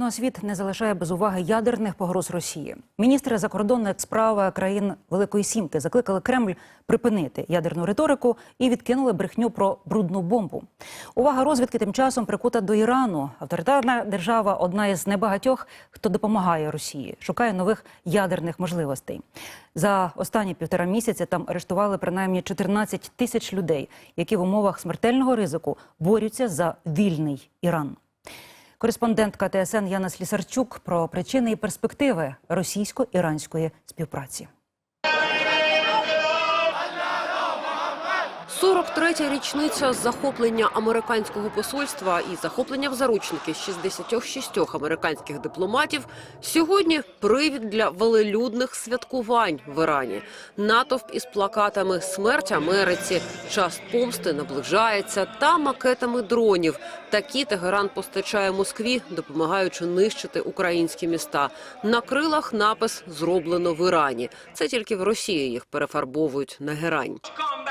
Ну а світ не залишає без уваги ядерних погроз Росії. Міністри закордонних справ країн Великої Сімки закликали Кремль припинити ядерну риторику і відкинули брехню про брудну бомбу. Увага розвідки тим часом прикута до Ірану. Авторитарна держава одна із небагатьох, хто допомагає Росії, шукає нових ядерних можливостей. За останні півтора місяця там арештували принаймні 14 тисяч людей, які в умовах смертельного ризику борються за вільний Іран. Кореспондентка ТСН Яна Слісарчук про причини і перспективи російсько-іранської співпраці. 43-я річниця захоплення американського посольства і захоплення в заручники 66 американських дипломатів сьогодні привід для велелюдних святкувань в Ірані. Натовп із плакатами Смерть Америці, час помсти наближається та макетами дронів. Такі Тегеран постачає Москві, допомагаючи нищити українські міста. На крилах напис зроблено в Ірані. Це тільки в Росії їх перефарбовують на герань.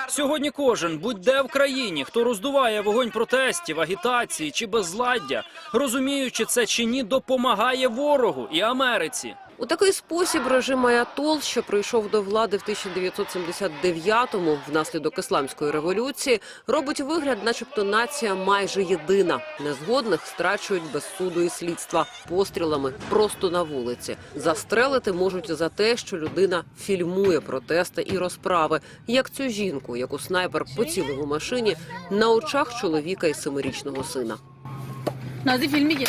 Сьогодні кожен, будь-де в країні, хто роздуває вогонь протестів, агітації чи безладдя, розуміючи це чи ні, допомагає ворогу і Америці. У такий спосіб режим Аятол, що прийшов до влади в 1979-му внаслідок ісламської революції, робить вигляд, начебто, нація майже єдина. Незгодних страчують без суду і слідства пострілами просто на вулиці. Застрелити можуть за те, що людина фільмує протести і розправи, як цю жінку, яку снайпер поцілив у машині на очах чоловіка і семирічного сина. Ну, на фільмі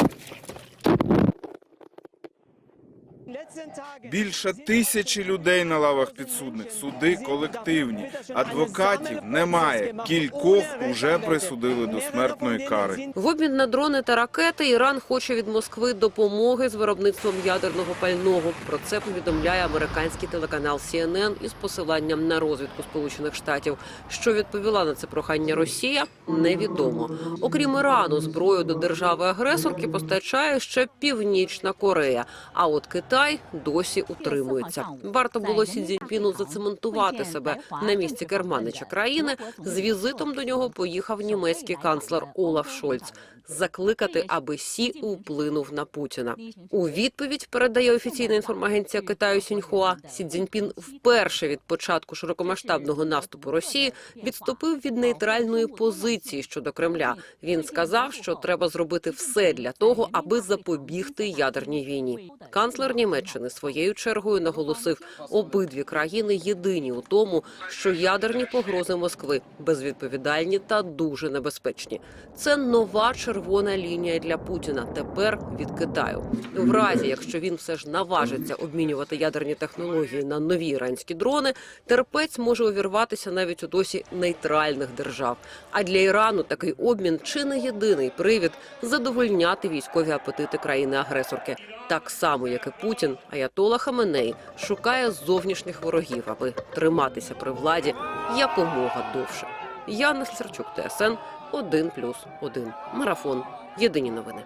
Більше тисячі людей на лавах підсудних. Суди колективні. Адвокатів немає. Кількох уже присудили до смертної кари. В обмін на дрони та ракети Іран хоче від Москви допомоги з виробництвом ядерного пального. Про це повідомляє американський телеканал CNN із посиланням на розвідку Сполучених Штатів. Що відповіла на це прохання Росія, невідомо. Окрім Ірану, зброю до держави-агресорки постачає ще Північна Корея. А от Китай досі утримується. Варто було Сі Цзіньпіну зацементувати себе на місці керманича країни. З візитом до нього поїхав німецький канцлер Олаф Шольц. Закликати, аби Сі вплинув на Путіна. У відповідь передає офіційна інформагенція Китаю Сіньхуа. Сі Цзіньпін вперше від початку широкомасштабного наступу Росії відступив від нейтральної позиції щодо Кремля. Він сказав, що треба зробити все для того, аби запобігти ядерній війні. Канцлер Німеччини своєю чергою наголосив, обидві країни єдині у тому, що ядерні погрози Москви безвідповідальні та дуже небезпечні. Це нова червона лінія для Путіна. Тепер від Китаю. В разі, якщо він все ж наважиться обмінювати ядерні технології на нові іранські дрони, терпець може увірватися навіть у досі нейтральних держав. А для Ірану такий обмін чи не єдиний привід задовольняти військові апетити країни-агресорки. Так само, як і Путін, Аятола Хаменей шукає зовнішніх ворогів, аби триматися при владі якомога довше. Яна Слерчук, ТСН 1+,1. Марафон. Єдині новини.